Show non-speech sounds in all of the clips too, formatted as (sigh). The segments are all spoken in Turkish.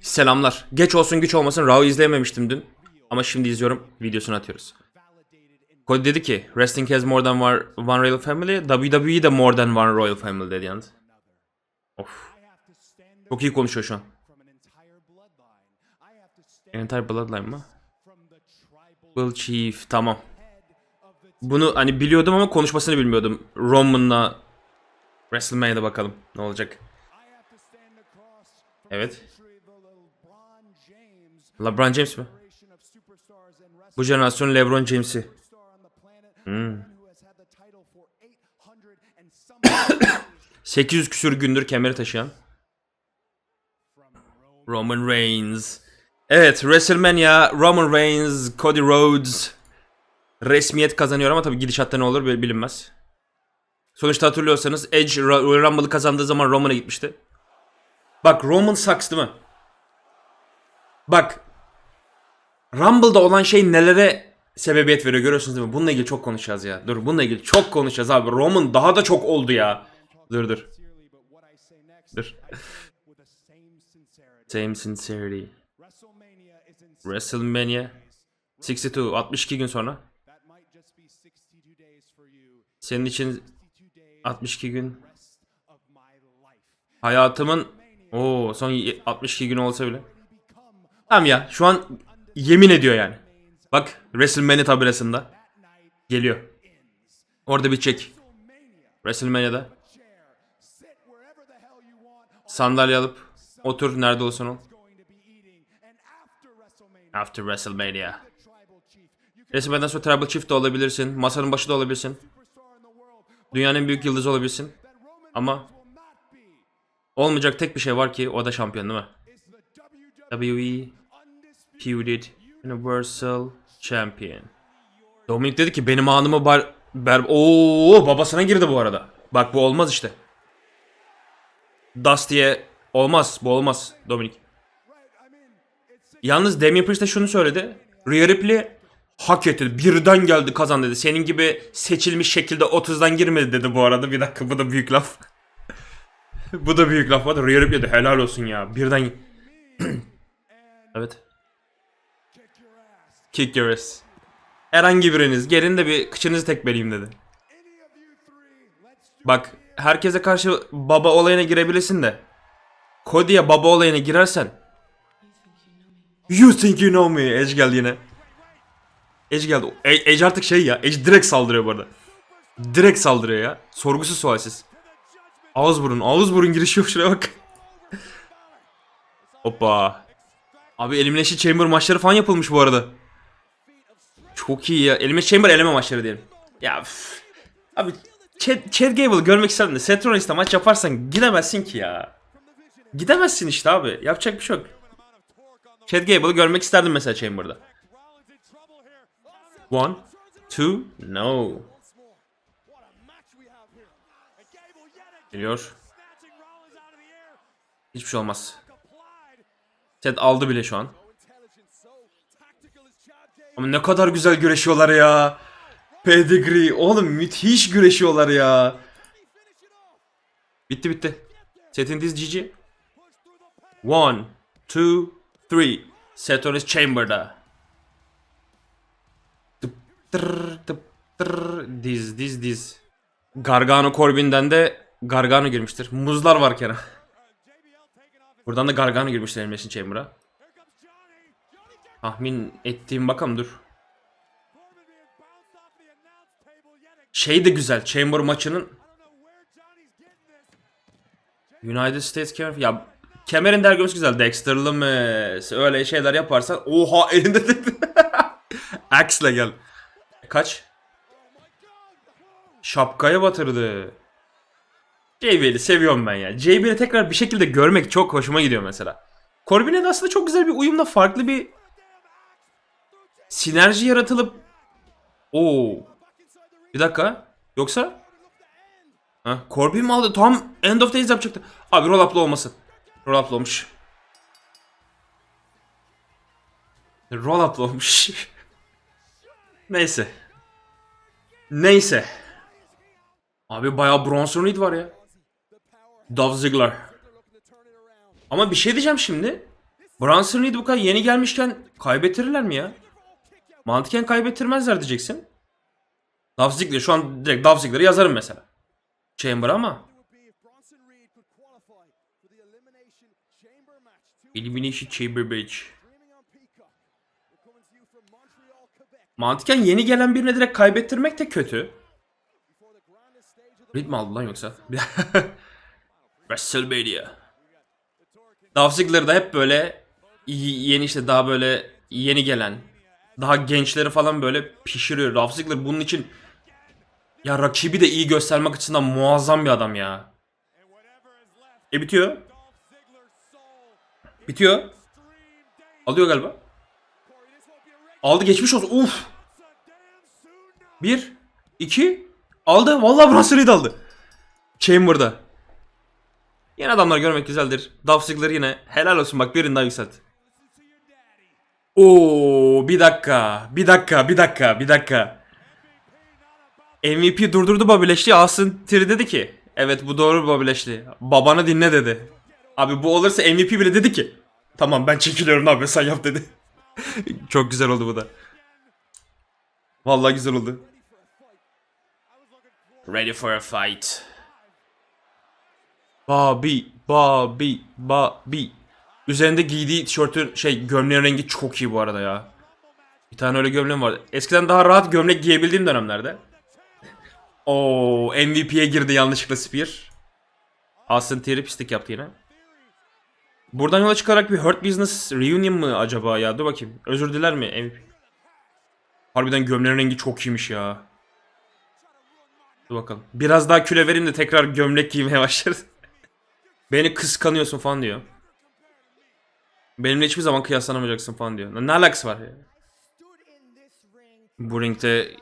Selamlar. Geç olsun güç olmasın Raw izleyememiştim dün. Ama şimdi izliyorum. Videosunu atıyoruz. Cody dedi ki Wrestling has more than one, one royal family. WWE de more than one royal family dedi yalnız. Of. Çok iyi konuşuyor şu an. Entire Bloodline mı? Will Chief tamam. Bunu hani biliyordum ama konuşmasını bilmiyordum. Roman'la WrestleMania'da bakalım ne olacak. Evet. LeBron James mi? Bu jenerasyon LeBron James'i. Hmm. 800 küsür gündür kemeri taşıyan. Roman Reigns. Evet WrestleMania Roman Reigns, Cody Rhodes resmiyet kazanıyor ama tabii gidişatta ne olur bil- bilinmez. Sonuçta hatırlıyorsanız Edge Royal Rumble'ı kazandığı zaman Roman'a gitmişti. Bak Roman sucks değil mi? Bak Rumble'da olan şey nelere sebebiyet veriyor görüyorsunuz değil mi? Bununla ilgili çok konuşacağız ya. Dur bununla ilgili çok konuşacağız abi. Roman daha da çok oldu ya. Dur dur. Dur. Same sincerity. WrestleMania 62 62 gün sonra. Senin için 62 gün hayatımın o son y- 62 gün olsa bile. Tamam ya şu an yemin ediyor yani. Bak WrestleMania tabelasında geliyor. Orada bir çek. WrestleMania'da sandalye alıp otur nerede olursan ol. After WrestleMania. WrestleMania'dan sonra Tribal Chief de olabilirsin. Masanın başı da olabilirsin. Dünyanın en büyük yıldızı olabilirsin. Ama olmayacak tek bir şey var ki o da şampiyon değil mi? WWE Feuded Universal Champion. Dominic dedi ki benim anımı bar... Ber... Oo babasına girdi bu arada. Bak bu olmaz işte. Dusty'ye olmaz. Bu olmaz Dominic. Yalnız Damien Priest de şunu söyledi. Rhea Ripley hak etti. Birden geldi kazan dedi. Senin gibi seçilmiş şekilde 30'dan girmedi dedi bu arada. Bir dakika bu da büyük laf. (laughs) bu da büyük laf var. Rhea Ripley de helal olsun ya. Birden... (clears throat) evet. Kick your ass. Herhangi biriniz gelin de bir kıçınızı tekmeleyeyim dedi. Bak herkese karşı baba olayına girebilirsin de. Cody'ye baba olayına girersen You think you know me. Edge geldi yine. Edge geldi. E- Edge artık şey ya. Edge direkt saldırıyor bu arada. Direkt saldırıyor ya. Sorgusuz sualsiz. Ağız burun. Ağız burun girişi yok şuraya bak. Hoppa. Abi Elimination Chamber maçları falan yapılmış bu arada. Çok iyi ya. Elimination Chamber eleme maçları diyelim. Ya üf. Abi Chad, Chad Gable görmek isterdim de Seth Rollins'le maç yaparsan gidemezsin ki ya. Gidemezsin işte abi. Yapacak bir şey yok. Chad Gable'ı görmek isterdim mesela Chamber'da. One, two, no. Geliyor. Hiçbir şey olmaz. Ted aldı bile şu an. Ama ne kadar güzel güreşiyorlar ya. Pedigree. Oğlum müthiş güreşiyorlar ya. Bitti bitti. Set'in diz GG. One, two, three. Setonis Chamber'da. Tıp tır tıp tır. Diz diz diz. Gargano Corbin'den de Gargano girmiştir. Muzlar var Kenan. Buradan da Gargano girmiştir Elimination Chamber'a. Tahmin ettiğim bakalım dur. Şey de güzel. Chamber maçının United States kemer ya kemerin dergisi güzel. Dexter'lı mı? Öyle şeyler yaparsan oha elinde de (laughs) Axe'le gel. Kaç? Şapkaya batırdı. JBL'i seviyorum ben ya. JBL'i tekrar bir şekilde görmek çok hoşuma gidiyor mesela. Corbin'e de aslında çok güzel bir uyumla farklı bir sinerji yaratılıp Oo. Bir dakika. Yoksa Ha, Corbin mi aldı? Tam End of Days yapacaktı. Abi roll up'lı olmasın. Roll up'lı olmuş. Roll up'lı olmuş. (laughs) Neyse. Neyse. Abi bayağı Bronson Reed var ya. Dolph Ziggler. Ama bir şey diyeceğim şimdi. Bronson Reed bu kadar yeni gelmişken kaybettirirler mi ya? Mantıken kaybettirmezler diyeceksin. Dolph Ziggler şu an direkt Dolph Ziggler'ı yazarım mesela. Chamber ama. Elimination Chamber match. Mantıken yeni gelen birine direkt kaybettirmek de kötü. Reed mi aldı lan yoksa? (laughs) WrestleMania. Dolph Ziggler da hep böyle yeni işte daha böyle yeni gelen daha gençleri falan böyle pişiriyor. Dolph Ziggler bunun için ya rakibi de iyi göstermek açısından muazzam bir adam ya. E bitiyor. Bitiyor. Alıyor galiba. Aldı geçmiş olsun. Uf. Bir. iki. Aldı. Vallahi Reed aldı. Chamber'da. Yeni adamlar görmek güzeldir. Ziggler yine helal olsun bak birini daha yükselt. Oo bir dakika. Bir dakika. Bir dakika. Bir dakika. MVP durdurdu Lashley. Austin Theory dedi ki. Evet bu doğru Lashley. Babanı dinle dedi. Abi bu olursa MVP bile dedi ki. Tamam ben çekiliyorum abi sen yap dedi. (laughs) Çok güzel oldu bu da. Vallahi güzel oldu. Ready for a fight. Bobby, Bobby, Bobby. Üzerinde giydiği tişörtün şey gömleğin rengi çok iyi bu arada ya. Bir tane öyle gömleğim vardı. Eskiden daha rahat gömlek giyebildiğim dönemlerde. (laughs) Oo MVP'ye girdi yanlışlıkla Spear. Austin Theory pislik yaptı yine. Buradan yola çıkarak bir Hurt Business Reunion mı acaba ya? Dur bakayım. Özür diler mi MVP? Harbiden gömleğin rengi çok iyiymiş ya. Dur bakalım. Biraz daha küle vereyim de tekrar gömlek giymeye (laughs) başlarız. Beni kıskanıyorsun falan diyor. Benimle hiçbir zaman kıyaslanamayacaksın falan diyor. Ne alakası var ya? Bu ringde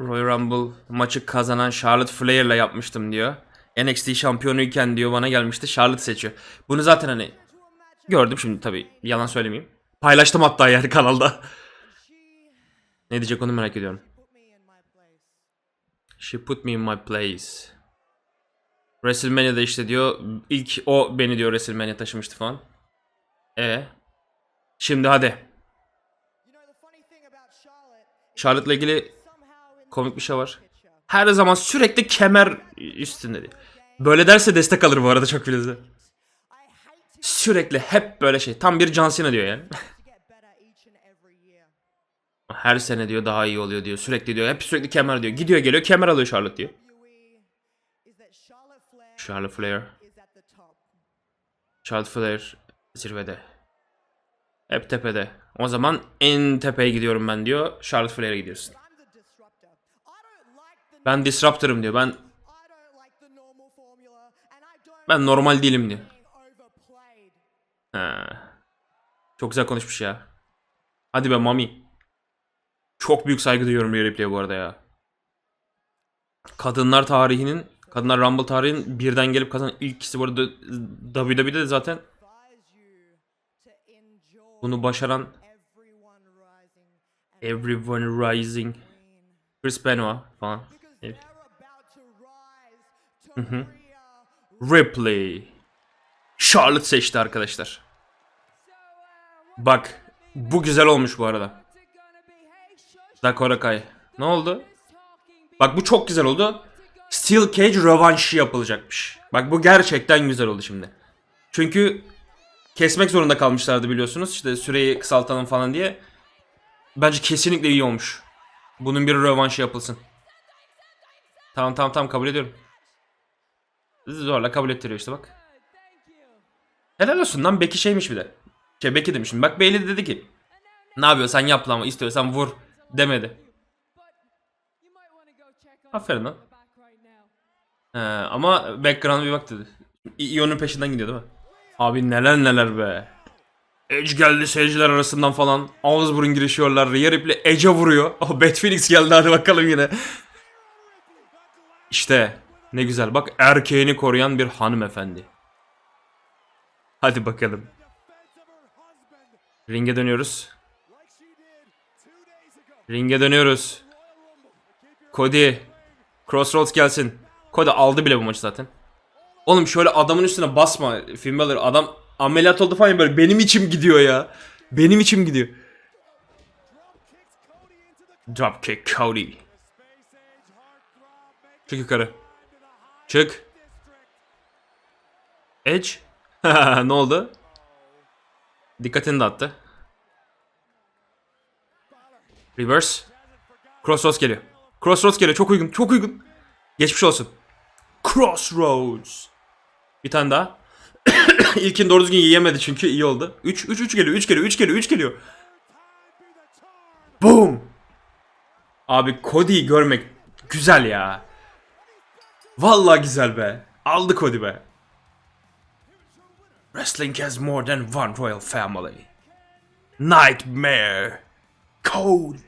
Royal Rumble maçı kazanan Charlotte Flair'la yapmıştım diyor. NXT şampiyonuyken diyor bana gelmişti Charlotte seçiyor. Bunu zaten hani gördüm şimdi tabi yalan söylemeyeyim. Paylaştım hatta yani (laughs) kanalda. ne diyecek onu merak ediyorum. She put me in my place. WrestleMania'da işte diyor ilk o beni diyor WrestleMania taşımıştı falan. E Şimdi hadi. Charlotte'la ilgili komik bir şey var. Her zaman sürekli kemer üstünde diyor. Böyle derse destek alır bu arada çok filizde. Sürekli hep böyle şey. Tam bir John Cena diyor yani. (laughs) Her sene diyor daha iyi oluyor diyor. Sürekli diyor. Hep sürekli kemer diyor. Gidiyor geliyor kemer alıyor Charlotte diyor. Charlotte Flair. Charlotte Flair zirvede. Hep tepede. O zaman en tepeye gidiyorum ben diyor. Charlotte Flair'e gidiyorsun. Ben disruptor'ım diyor. Ben ben normal değilim diyor. He. Çok güzel konuşmuş ya. Hadi be mami. Çok büyük saygı duyuyorum Rhea Ripley'e bu arada ya. Kadınlar tarihinin, kadınlar Rumble tarihinin birden gelip kazanan ilk kişi bu arada WWE'de de zaten bunu başaran Everyone Rising Chris Benoit falan. Ripley. Charlotte seçti arkadaşlar. Bak. Bu güzel olmuş bu arada. Dakota Kai. Ne oldu? Bak bu çok güzel oldu. Steel Cage rövanşı yapılacakmış. Bak bu gerçekten güzel oldu şimdi. Çünkü kesmek zorunda kalmışlardı biliyorsunuz. İşte süreyi kısaltalım falan diye. Bence kesinlikle iyi olmuş. Bunun bir rövanşı yapılsın. Tamam tamam tamam kabul ediyorum. Zorla kabul ettiriyor işte bak. Helal olsun lan Becky şeymiş bir de. Şey Becky demişim. Bak Bailey de dedi ki. Ne yapıyorsan yap lan istiyorsan vur demedi. Aferin lan. He, ama background'a bir bak dedi. Ion'un peşinden gidiyor değil mi? Abi neler neler be. Edge geldi seyirciler arasından falan. Ağız burun girişiyorlar. Rhea Ripley Edge'e vuruyor. (laughs) Oh Beth Phoenix geldi hadi bakalım yine. İşte ne güzel bak erkeğini koruyan bir hanımefendi. Hadi bakalım. Ringe dönüyoruz. Ringe dönüyoruz. Cody. Crossroads gelsin. Cody aldı bile bu maçı zaten. Oğlum şöyle adamın üstüne basma Finn Balor. Adam ameliyat oldu falan böyle benim içim gidiyor ya. Benim içim gidiyor. Dropkick Cody. Çık yukarı. Çık. Edge. (laughs) ne oldu? Dikkatini dağıttı. Reverse. Crossroads geliyor. Crossroads geliyor. Çok uygun. Çok uygun. Geçmiş olsun. Crossroads. Bir tane daha. (coughs) İlkin doğru düzgün yiyemedi çünkü iyi oldu. 3 3 3 geliyor. 3 geliyor. 3 geliyor. 3 geliyor. Boom. Abi Cody'yi görmek güzel ya. Vallahi güzel be. Aldı Cody be. Wrestling has more than one royal family. Nightmare. Cody.